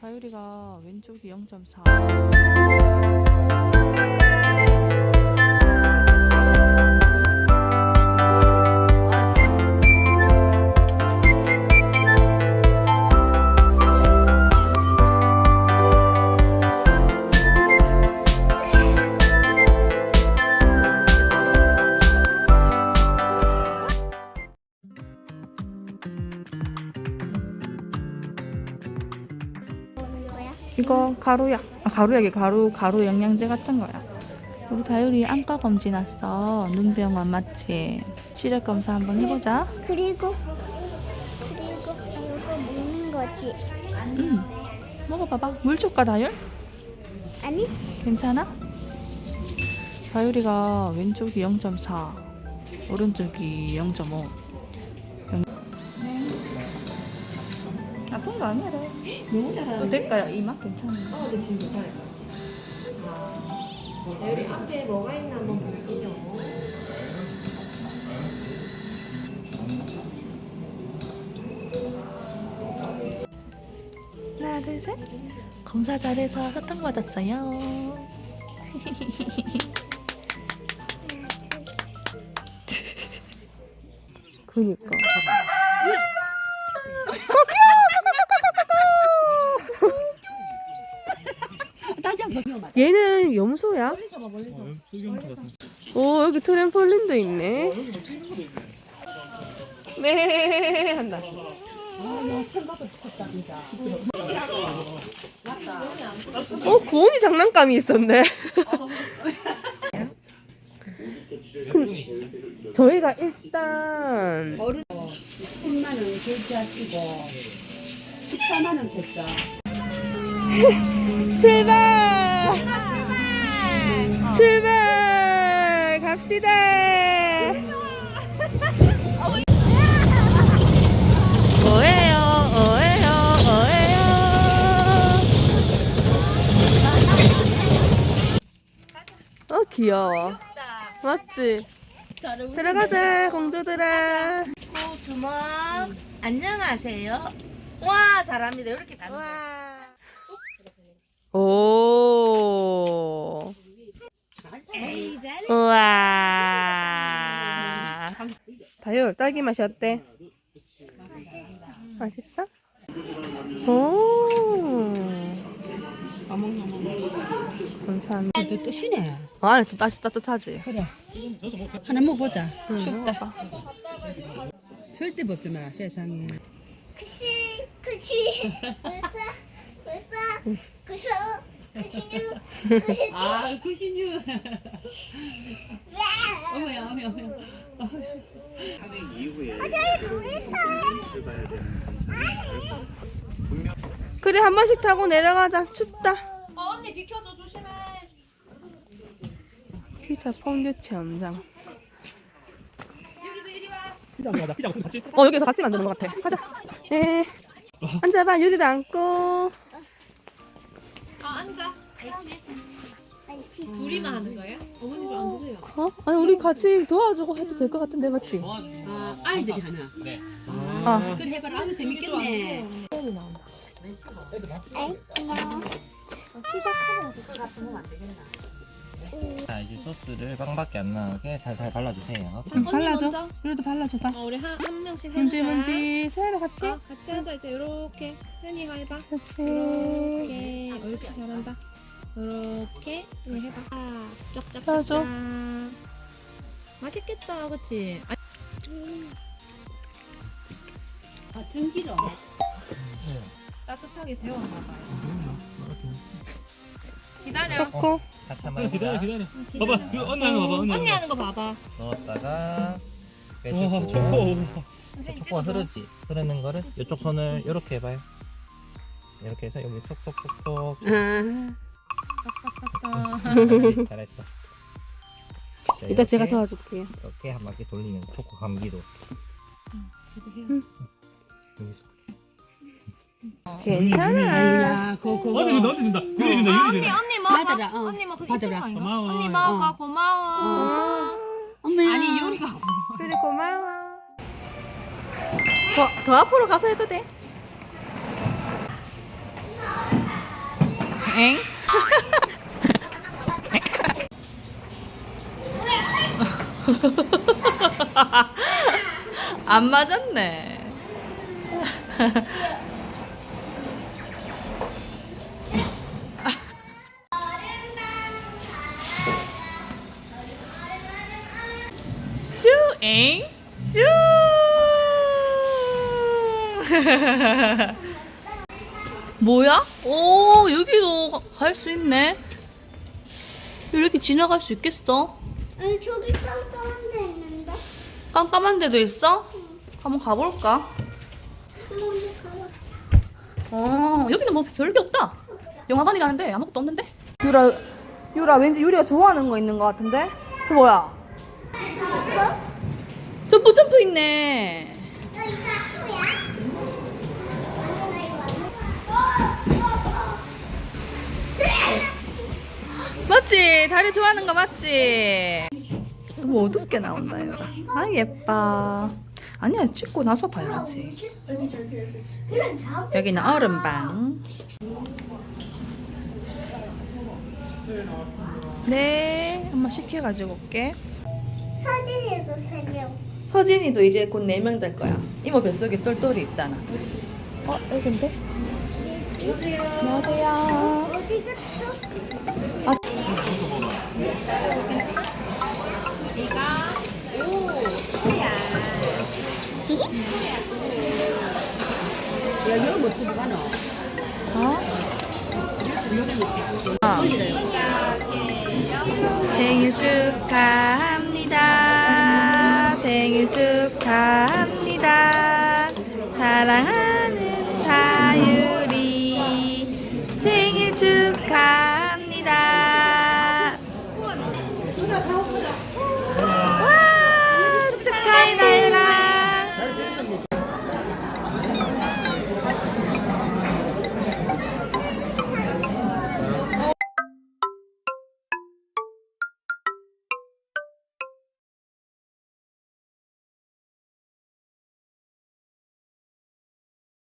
다율이가 왼쪽이 0.4. 이거 가루약. 아, 가루약이 가루 가루 영양제 같은 거야. 우리 다율이 안과 검진 왔어. 눈병원 맞지? 시력 검사 한번 해보자. 그리고 그리고 이거 먹는 거지. 음. 먹어봐봐. 물 줄까 다율? 아니? 괜찮아? 다율이가 왼쪽이 0.4, 오른쪽이 0.5. 아픈 거 아니야, 래 너무 또 잘하는데? 될까요? 이 맛 괜찮은데. 어, 네, 지금 괜찮을 것 같아. 여기 앞에 뭐가 있나 한번 볼게요. 하나, 둘, 셋. 검사 잘해서 사탕 받았어요. 그니까. 따지 않고 위험하다. 얘는 염소야? 오 여기 트램폴린도 있네. 네 한다. 어 고은이 장난감이 있었네. 근 저희가 일단 어른 10만 원 결제하시고 14만 원 됐어. 출발! 출발! 갑시다. 오해요, 오해요, 오해요. 어 귀여워. 맞지? 들어가자 공주들아. 주먹 안녕하세요. 와 잘합니다. 이렇게 가는 거예요. 오. 우와. 다율 딸기 맛이 어때? 맛있어? 오. 감사합니다. 또, 또 쉬네. 어, 안에 또 따뜻하지? 그래. 하나 먹어보자. 응, 춥다. 먹어봐. 절대 먹지 마라, 세상에. 그시 그시 그시 그시 아, 구신유. 어머야, 어머야, 어머야. 그래 한 번씩 타고 내려가자. 춥다. 어, 언니 비켜줘, 조심해. 피자 퐁듀 체험장. 피자 피자 같이 어 여기서 같이 만드는 것 같아. 가자. 네. 앉아봐 유리도 앉고. 아, 앉아. 그렇지. 알지? 둘이나 하는 거예요? 어머니도 안 드세요. 어? 아니 우리 같이 도와주고 해도 될 것 같은데 맞지? 아, 아이들이 하나. 네. 아. 그래 해봐라. 아무 재밌겠네. 안녕. 자 이제 소스를 빵밖에 안 나오게 살살 발라주세요. 응, 발라줘. 유리도 발라줘봐. 어, 우리 한, 한 명씩 문지 해보자. 문지 세연아 같이. 어, 같이 하자. 이제 요렇게. 현이가 해봐. 같이. 이렇게. 옳지, 잘한다. 요렇게. 이거 해봐. 아, 쫙쫙. 따줘. 맛있겠다, 그치? 아, 아, 전기로. 따뜻하게 데웠나 봐요. 기다려. 좋고. 같이 한번 기다려 해보자. 기다려 봐봐 그 언니 하는 거 봐봐 언니 언니 하는 거 봐봐. 넣었다가. 와 빼주고 자, 초코가 흐르지? 흐르는 거를 이쪽 손을 이렇게 해봐요. 이렇게 해서 여기 톡톡톡톡 아, 그렇지 잘했어. 자, 이따 제가 이렇게, 도와줄게요. 이렇게 한 바퀴 돌리면 초코 감기도 여기 손. 괜찮아. 야, 그거, 그거. 언니 너한테 준다 유리 준다 준다 언니 먹어. 받아라, 어. 언니 먹어. 받아라. 고마워 언니 먹어. 어. 고마워. 엄마야. 아니, 요리가 유리 고마워. 더, 더 앞으로 가서 해도 돼. 엥? 안 맞았네. 슈잉 슈. 뭐야? 오 여기도 갈 수 있네. 이렇게 지나갈 수 있겠어? 아니 저기 깜깜한 데 있는데. 깜깜한 데도 있어? 한번 가볼까? 한번 가봐. 어 여기는 뭐 별게 없다. 영화관이라는데 아무것도 없는데? 유라 유라 왠지 유리가 좋아하는 거 있는 거 같은데? 저 뭐야? 점프 점프 있네. 맞지? 다리 좋아하는 거 맞지? 너무 어둡게 나온다 유라. 아 예뻐. 아니야 찍고 나서 봐야지. 여기는 얼음방. 네, 한번 시켜가지고 올게. 사진에도 세 명. 서진이도 이제 곧 4명 될 거야. 이모 뱃속에 똘똘이 있잖아. 어, 여긴데? 안녕하세요. 아, 야 이거 뭐 쓰고 가노? 어? 어. 생일 축하합니다.